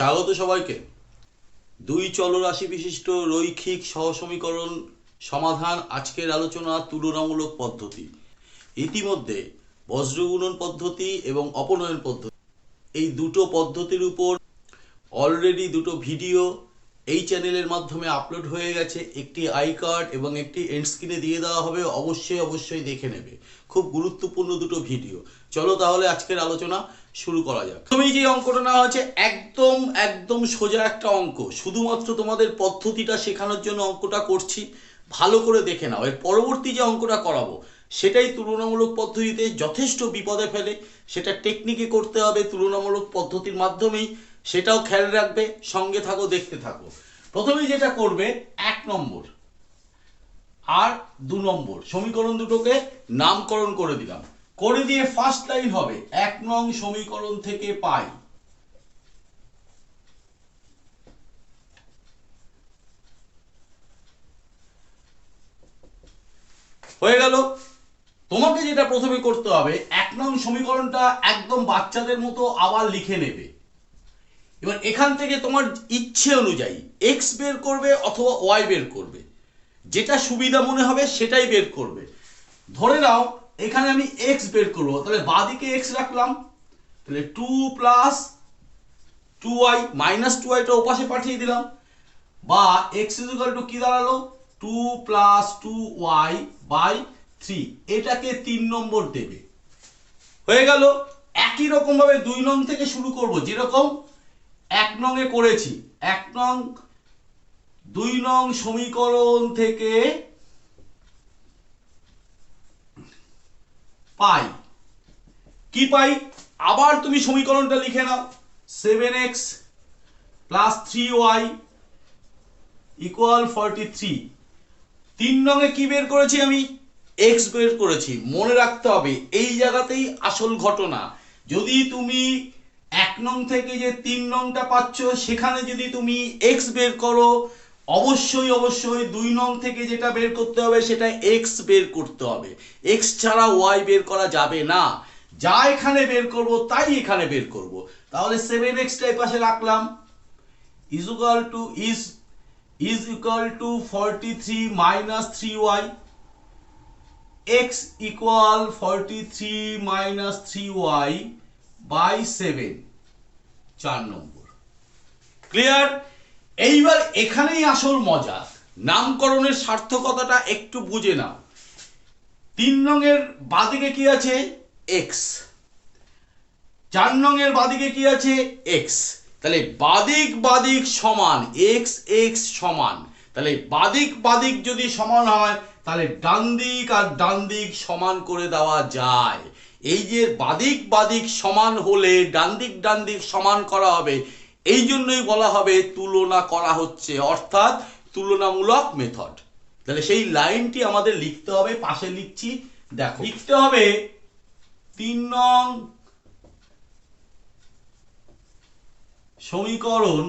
স্বাগত সবাইকে। দুই চলরাশি বিশিষ্ট রৈখিক সহসমীকরণ সমাধান আজকের আলোচনা তুলনামূলক পদ্ধতি। ইতিমধ্যে বজ্রগুণন পদ্ধতি এবং অপনয়ন পদ্ধতি। এই দুটো পদ্ধতির উপর অলরেডি দুটো ভিডিও এই চ্যানেলের মাধ্যমে আপলোড হয়ে গেছে একটি আই কার্ড এবং একটি এন্ড স্ক্রিনে দিয়ে দেওয়া হবে, অবশ্যই অবশ্যই দেখে নেবে। খুব গুরুত্বপূর্ণ দুটো ভিডিও। চলো তাহলে আজকের আলোচনা শুরু করা যাক। তুমি যে অঙ্কটা নেওয়া হচ্ছে একদম একদম সোজা একটা অঙ্ক। শুধুমাত্র তোমাদের পদ্ধতিটা শেখানোর জন্য অঙ্কটা করছি। ভালো করে দেখে নাও। এর পরবর্তী যে অঙ্কটা করাবো, সেটাই তুলনামূলক পদ্ধতিতে যথেষ্ট বিপদে ফেলে। সেটা টেকনিকে করতে হবে। তুলনামূলক পদ্ধতির মাধ্যমেই সেটাও খেয়াল রাখবে, সঙ্গে থাকো, দেখতে থাকো। প্রথমেই যেটা করবে, এক নম্বর। আর দু নম্বর, সমীকরণ দুটোকে নামকরণ করে দিলাম। করে দিয়ে ফার্স্ট লাইন হবে, এক নং সমীকরণ থেকে পাই। হয়ে গেল। তোমাকে যেটা প্রথমে করতে হবে, এক নং সমীকরণটা একদম বাচ্চাদের মতো আবার লিখে নেবে। এবার এখান থেকে তোমার ইচ্ছে অনুযায়ী এক্স বের করবে অথবা ওয়াই বের করবে। যেটা সুবিধা মনে হবে সেটাই বের করবে। ধরে নাও, এখানে আমি এক্স বের করব, তাহলে বাদিকে এক্স রাখলাম। তাহলে two plus two Y minus two ওয়াইটা ওপাশে পাঠিয়ে দিলাম। বা এক্স ইজিক্যাল টু কি দাঁড়াল? Two plus two y by three এটাকে তিন নম্বর দেবে। হয়ে গেল। একই রকম ভাবে দুই নং থেকে শুরু করব, যেরকম এক নংয়ে করেছি। এক নং, দুই নং সমীকরণ থেকে পাই। কি পাই? আবার তুমি সমীকরণটা লিখে নাও। Seven x plus three y equal forty three তিন রঙে কি বের করেছি আমি? এক্স বের করেছি। মনে রাখতে হবে, এই জায়গাতেই আসল ঘটনা। যদি তুমি এক নং থেকে যে তিন নংটা পাচ্ছ, সেখানে যদি তুমি এক্স বের করো, অবশ্যই অবশ্যই দুই নং থেকে যেটা বের করতে হবে, সেটা এক্স বের করতে হবে। এক্স ছাড়া ওয়াই বের করা যাবে না। যা এখানে বের করব, তাই এখানে বের করব। তাহলে সেভেন এক্সটা পাশে রাখলাম। Is equal to is is equal to is is equal to 43 minus 3y x equal 43 minus 3y by 7 চার নম্বর। ক্লিয়ার এইবার এখানেই আসল মজা। নামকরণের সার্থকতাটা একটু বুঝে নাও। তিন রঙের বাদিকে কি আছে? এক্স চার নংয়ের বাদিকে কি আছে? এক্স তাহলে বাদিক বাদিক সমান এক্স এক্স সমান। তাহলে বাদিক বাদিক যদি সমান হয়, তাহলে ডান দিক আর ডান দিক সমান করে দেওয়া যায়। এই যে বাদিক বাদিক সমান হলে ডান দিক ডান দিক সমান করা হবে, এই জন্যই বলা হবে তুলনা করা হচ্ছে, অর্থাৎ তুলনামূলক মেথড তাহলে সেই লাইনটি আমাদের লিখতে হবে, পাশে লিখছি, দেখো। লিখতে হবে তিন নং সমীকরণ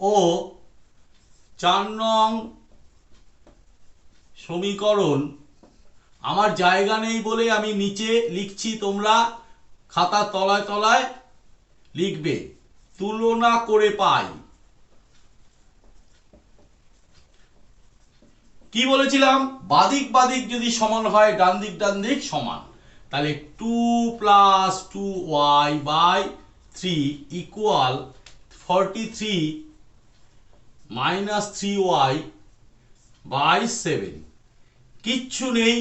ও চার নং সমীকরণ আমার জায়গা নেই বলে আমি নিচে লিখছি তোমরা খাতা তলায় তলায় লিখবে, তুলনা করে পাই। কি বলেছিলাম? বাদিক বাদিক যদি সমান হয়, ডান দিক ডান দিক সমান। তাহলে two plus two y by three equal forty three minus three y by seven কিচ্ছু নেই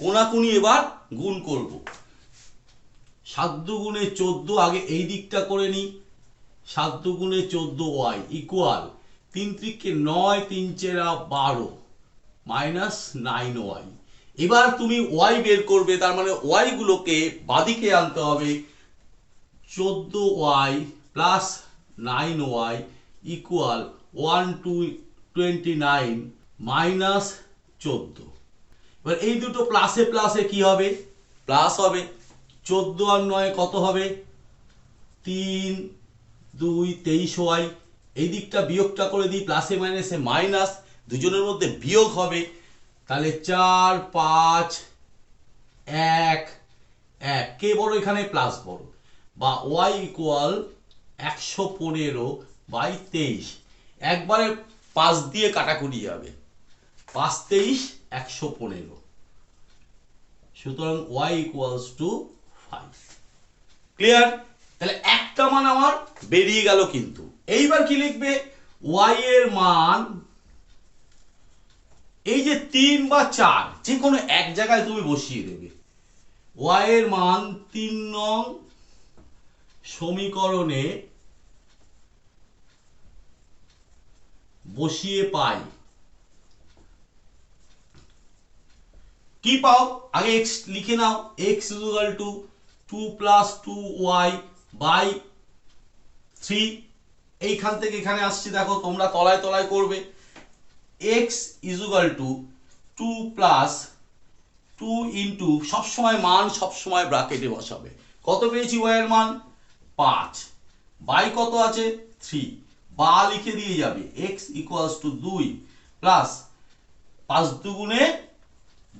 কোনাকুনি এবার গুণ করব। সাত দুগুণে চোদ্দ, আগে এই দিকটা করে নিই সাত দুগুণে চোদ্দ ওয়াই ইকুয়াল তিন ত্রিককে নয়, তিন চেরা বারো মাইনাস নাইন ওয়াই। এবার তুমি ওয়াই বের করবে, তার মানে ওয়াই গুলোকে বাদিকে আনতে হবে। চোদ্দ y plus nine y equal one two twenty nine minus চোদ্দ। এবার এই দুটো প্লাসে প্লাসে কি হবে? প্লাস হবে। চোদ্দ আর নয় কত হবে? তিন, দুই, তেইশ ওয়াই। এই দিকটা বিয়োগটা করে দিই প্লাসে মাইনাসে মাইনাস দুজনের মধ্যে বিয়োগ হবে। তাহলে চার, পাঁচ, এক এক। কে বড় এখানে? প্লাস বড়। বা ওয়াই ইকুয়াল একশো পনেরো বাই তেইশ। একবারে পাঁচ দিয়ে কাটাকুটি যাবে পাঁচ, তেইশ, একশো পনেরো। সুতরাং y equals to five clear তাহলে একটা মান আমার বেরিয়ে গেল কিন্তু। এইবার কি লিখবে? ওয়াই এর মান এই যে তিন বা চার, যে কোনো এক জায়গায় তুমি বসিয়ে দেবে। ওয়াই এর মান তিন নং সমীকরণে বসিয়ে পাই। কি পাও আগে এক্স লিখে নাও x equal to two plus two y by three এইখান থেকে এখানে আসছি, দেখো তোমরা তলায় তলায় করবে। X equal to two plus two into সবসময় মান সবসময় ব্রাকেটে বসাবে। কত পেয়েছি ওয়াই এর মান? পাঁচ। বাই কত আছে? থ্রি বা লিখে দিয়ে যাবে। এক্স ইকুয়ালস টু দুই প্লাস পাঁচ দুগুণে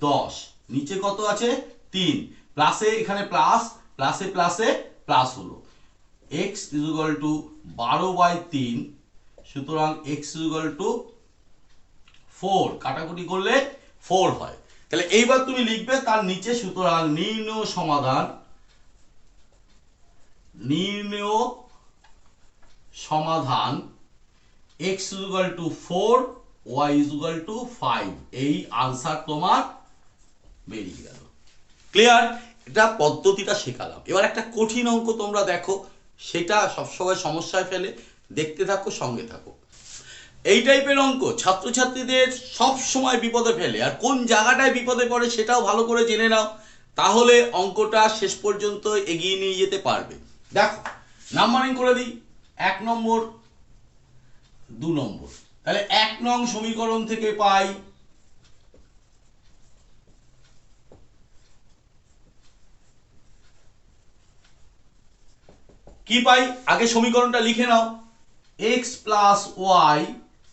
দশ। নিচে কত আছে? তিন। প্লাসে এখানে প্লাস প্লাসে প্লাসে প্লাস হলো। এক্স ইজুগাল টু বারো বাই তিন, সুতরাং এক্স ইজুগাল টু ফোর কাটাকুটি করলে ফোর হয়। তাহলে এইবার তুমি লিখবে তার নিচে সুতরাং নির্ণয় সমাধান। নির্ণয় সমাধান x equal to four y equal to five এই আনসার তোমার বেরিয়ে গেল। ক্লিয়ার এটা পদ্ধতিটা শেখালাম। এবার একটা কঠিন অঙ্ক তোমরা দেখো, সেটা সবসময় সমস্যায় ফেলে। দেখতে থাকো, সঙ্গে থাকো। এই টাইপের অঙ্ক ছাত্রছাত্রীদের সব সময় বিপদে ফেলে। আর কোন জায়গাটায় বিপদে পড়ে সেটাও ভালো করে জেনে নাও। তাহলে অঙ্কটা শেষ পর্যন্ত এগিয়ে নিয়ে যেতে পারবে। দেখো নাম্বারিং করে দিই। এক নম্বর, দু নম্বর। তাহলে এক নং সমীকরণ থেকে পাই কি পাই? আগে সমীকরণটা লিখে নাও। X plus y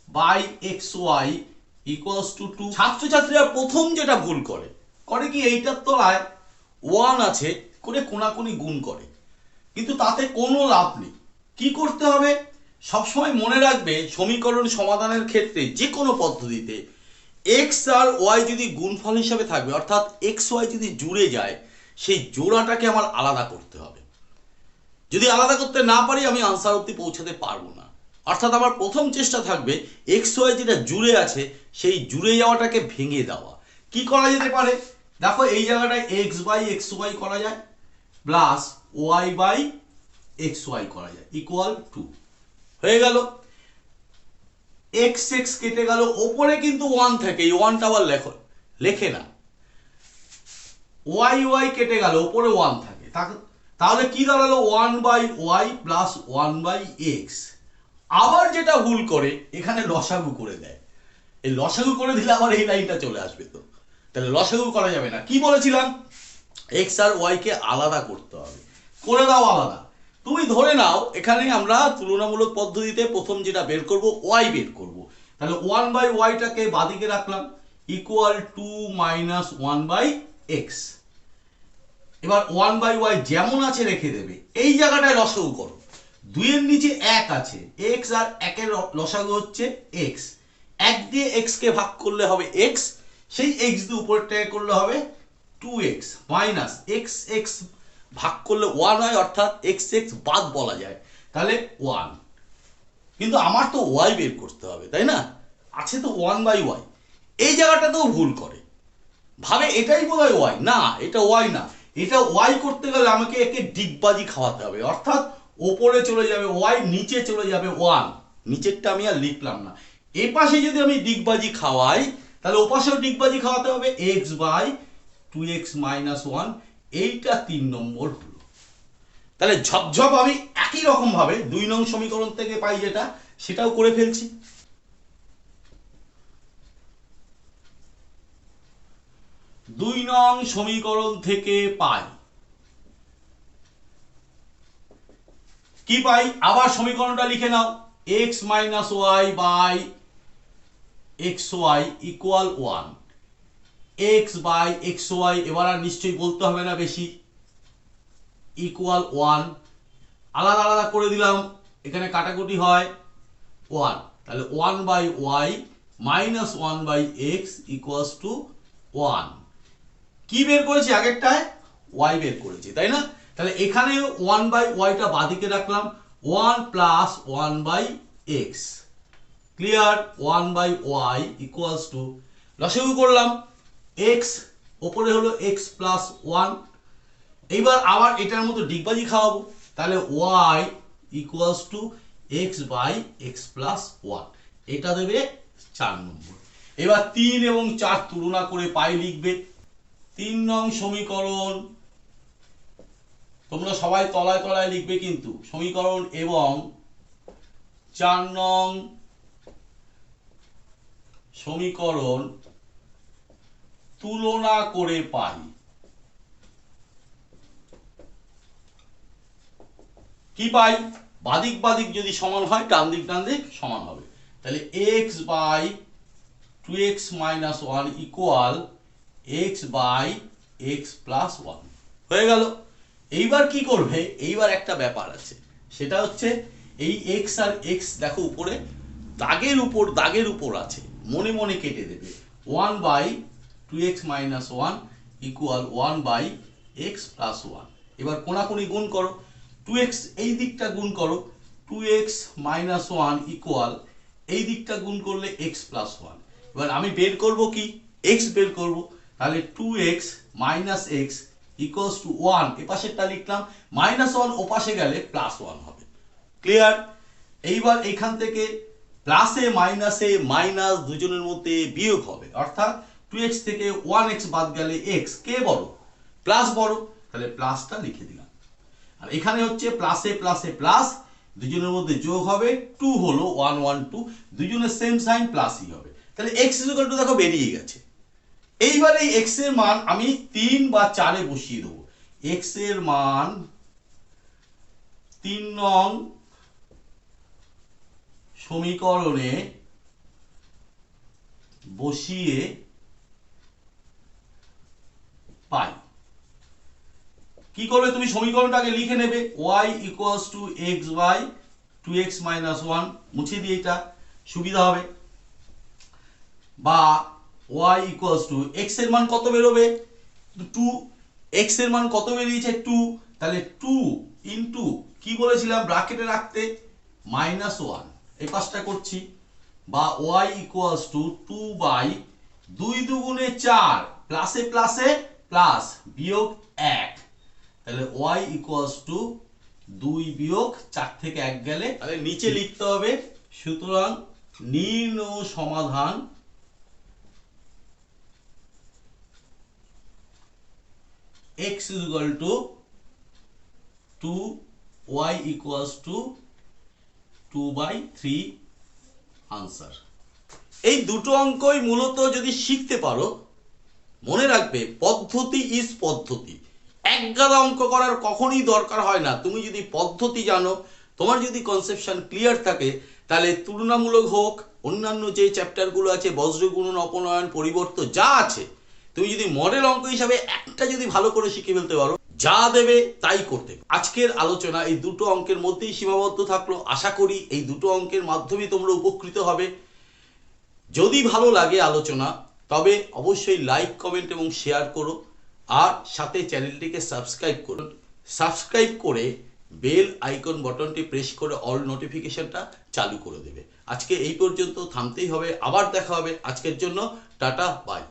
by x y equals to two ছাত্রছাত্রীরা প্রথম যেটা ভুল করে করে কি এইটার তলায় ওয়ান আছে, করে কোনাকুনি গুণ করে। কিন্তু তাতে কোনো লাভ নেই। কি করতে হবে? সবসময় মনে রাখবে, সমীকরণ সমাধানের ক্ষেত্রে যে কোনো পদ্ধতিতে এক্স আর ওয়াই যদি গুণফল হিসাবে থাকবে, অর্থাৎ এক্স ওয়াই যদি জুড়ে যায়, সেই জোড়াটাকে আমার আলাদা করতে হবে। যদি আলাদা করতে না পারি, আমি আনসার অব্দি পৌঁছাতে পারব না। অর্থাৎ আমার প্রথম চেষ্টা থাকবে এক্স ওয়াই যেটা জুড়ে আছে, সেই জুড়ে যাওয়াটাকে ভেঙে দেওয়া। কি করা যেতে পারে? দেখো, এই জায়গাটায় এক্স বাই এক্স ওয়াই করা যায় plus y by x y করা যায় ইকুয়াল টু হয়ে গেল। এক্স এক্স কেটে গেল, ওপরে কিন্তু ওয়ান থাকে, এই ওয়ানটা আবার লেখো, লেখে না। ওয়াই ওয়াই কেটে গেল, ওপরে ওয়ান থাকে। তাকে- তাহলে কি দাঁড়াল? One by y plus one by x আবার যেটা ভুল করে, এখানে লসাগু করে দেয়। এই লসাগু করে দিলে আবার এই লাইনটা চলে আসবে তো। তাহলে লসাগু করা যাবে না। কি বলেছিলাম? এক্স আর ওয়াই কে আলাদা করতে হবে। করে দাও আলাদা। তুমি ধরে নাও, এখানে আমরা তুলনামূলক পদ্ধতিতে প্রথম যেটা বের করব ওয়াই বের করব। তাহলে ওয়ান বাই ওয়াইটাকে বাদিকে রাখলাম equal to minus one by x এবার ওয়ান বাই ওয়াই যেমন আছে রেখে দেবে, এই জায়গাটায় লসাগু করো। দুইয়ের নিচে এক আছে এক্স আর একের লসাগু হচ্ছে এক্স এক দিয়ে এক্স কে ভাগ করলে হবে এক্স সেই এক্স দিয়ে উপরটাকে করলে হবে two x minus x x ভাগ করলে ওয়ান হয়, অর্থাৎ এক্স এক্স বাদ বলা যায়। তাহলে ওয়ান কিন্তু আমার তো ওয়াই বের করতে হবে, তাই না? আছে তো ওয়ান বাই ওয়াই এই জায়গাটাতেও ভুল করে। ভাবে এটাই বোধ হয় ওয়াই না, এটা ওয়াই না। এটা ওয়াই করতে গেলে আমাকে একে ডিগবাজি খাওয়াতে হবে। অর্থাৎ ওপরে চলে যাবে ওয়াই নিচে চলে যাবে ওয়ান নিচেরটা আমি আর লিখলাম না। এ পাশে যদি আমি ডিগবাজি খাওয়াই, তাহলে ওপাশেও ডিগবাজি খাওয়াতে হবে x by two x minus one এইটা তিন নম্বর হলো তাহলে ঝপঝপ আমি একই রকমভাবে দুই নং সমীকরণ থেকে পাই যেটা, সেটাও করে ফেলছি। দুই নং সমীকরণ থেকে পাই। কি পাই? আবার সমীকরণটা লিখে নাও। X minus y by x y equal one x by x y এবার আর নিশ্চয়ই বলতে হবে না বেশি। ইকুয়াল ওয়ান আলাদা আলাদা করে দিলাম। এখানে কাটাকুটি হয় ওয়ান তাহলে one by y minus one by x equals to one কি বের করেছি? আগেরটায় ওয়াই বের করেছি, তাই না? তাহলে এখানে ওয়ান বাই ওয়াইটা বাদিকে রাখলাম one plus one by x clear one by y equals to লসাগু করলাম এক্স ওপরে হলো এক্স প্লাস ওয়ান এইবার আবার এটার মতো ডিগবাজি খাওয়াবো, তাহলে y equals to x by x plus one এটা দেবে চার নম্বর। এবার তিন এবং চার তুলনা করে পাই লিখবে তিন নং সমীকরণ। তোমরা সবাই তলায় তলায় লিখবে কিন্তু। সমীকরণ এবং চার নং সমীকরণ তুলনা করে পাই। কি পাই? বাদিক বাদিক যদি সমান হয়, ডান দিক ডান দিক সমান হবে। তাহলে x by two x minus one equal x by x plus one হয়ে গেল। এইবার কি করবে? এইবার একটা ব্যাপার আছে। সেটা হচ্ছে, এই এক্স আর এক্স দেখো উপরে, দাগের উপর দাগের উপর আছে। মনে মনে কেটে দেবে। One by two x minus one equal one by x plus one এবার কোনাকুনি গুণ করো। টু এক্স এই দিকটা গুণ করো। Two x minus one equal এই দিকটা গুণ করলে এক্স প্লাস ওয়ান এবার আমি বের করব কি? এক্স বের করব। তাহলে two x minus x equals to one এপাশেরটা লিখলাম মাইনাস ওয়ান ওপাশে গেলে প্লাস ওয়ান হবে। ক্লিয়ার এইবার এখান থেকে প্লাসে মাইনাসে মাইনাস দুজনের মধ্যে বিয়োগ হবে। অর্থাৎ টু এক্স থেকে ওয়ান এক্স বাদ গেলে এক্স কে বড়? প্লাস বড়। তাহলে প্লাসটা লিখে দিলাম। আর এখানে হচ্ছে প্লাসে প্লাসে প্লাস দুজনের মধ্যে যোগ হবে। টু হলো ওয়ান ওয়ান টু দুজনের সেম সাইন প্লাসই হবে। তাহলে এক্স ইকুয়াল টু দেখো বেরিয়ে গেছে। এইবার এই এক্সের মান আমি তিন বা চারে বসিয়ে দেবো। এক্সের মান তিন নং সমীকরণে বসিয়ে পাই। কি করবে? তুমি সমীকরণটাকে লিখে নেবে। Y equals to x by two x minus one মুছে দিয়ে এটা। সুবিধা হবে। বা y ইকুয়ালস টু এক্সের মান কত বেরোবে? টু এক্সের মান কত বেরিয়েছে? টু তাহলে টু ইন্টু কি বলেছিলাম? ব্রাকেটে রাখতে মাইনাস ওয়ান এই পাশটা করছি। বা y equals to two by দুই দুগুণে চার। প্লাসে প্লাসে প্লাস বিয়োগ এক। তাহলে y ইকুয়ালস টু দুই বিয়োগ চার থেকে এক গেলে তাহলে নিচে লিখতে হবে, সুতরাং নির্ণয় সমাধান x is equal to 2 y equals to 2 by 3 answer এই দুটো অঙ্কই মূলত যদি শিখতে পারো, মনে রাখবে পদ্ধতি ইজ পদ্ধতি। একগাদা অঙ্ক করার কখনই দরকার হয় না। তুমি যদি পদ্ধতি জানো, তোমার যদি কনসেপশন ক্লিয়ার থাকে, তাহলে তুলনামূলক হোক, অন্যান্য যে চ্যাপ্টারগুলো আছে, বজ্রগুণন, অপনয়ন পরিবর্তন যা আছে তুমি যদি মডেল অঙ্ক হিসাবে একটা যদি ভালো করে শিখে ফেলতে পারো, যা দেবে তাই করতে। আজকের আলোচনা এই দুটো অঙ্কের মধ্যেই সীমাবদ্ধ থাকল। আশা করি এই দুটো অঙ্কের মাধ্যমে তোমরা উপকৃত হবে। যদি ভালো লাগে আলোচনা, তবে অবশ্যই লাইক কমেন্ট এবং শেয়ার করো। আর সাথে চ্যানেলটিকে সাবস্ক্রাইব করুন সাবস্ক্রাইব করে বেল আইকন বটনটি প্রেস করে অল নোটিফিকেশনটা চালু করে দেবে। আজকে এই পর্যন্ত থামতেই হবে। আবার দেখা হবে আজকের জন্য। Tata bye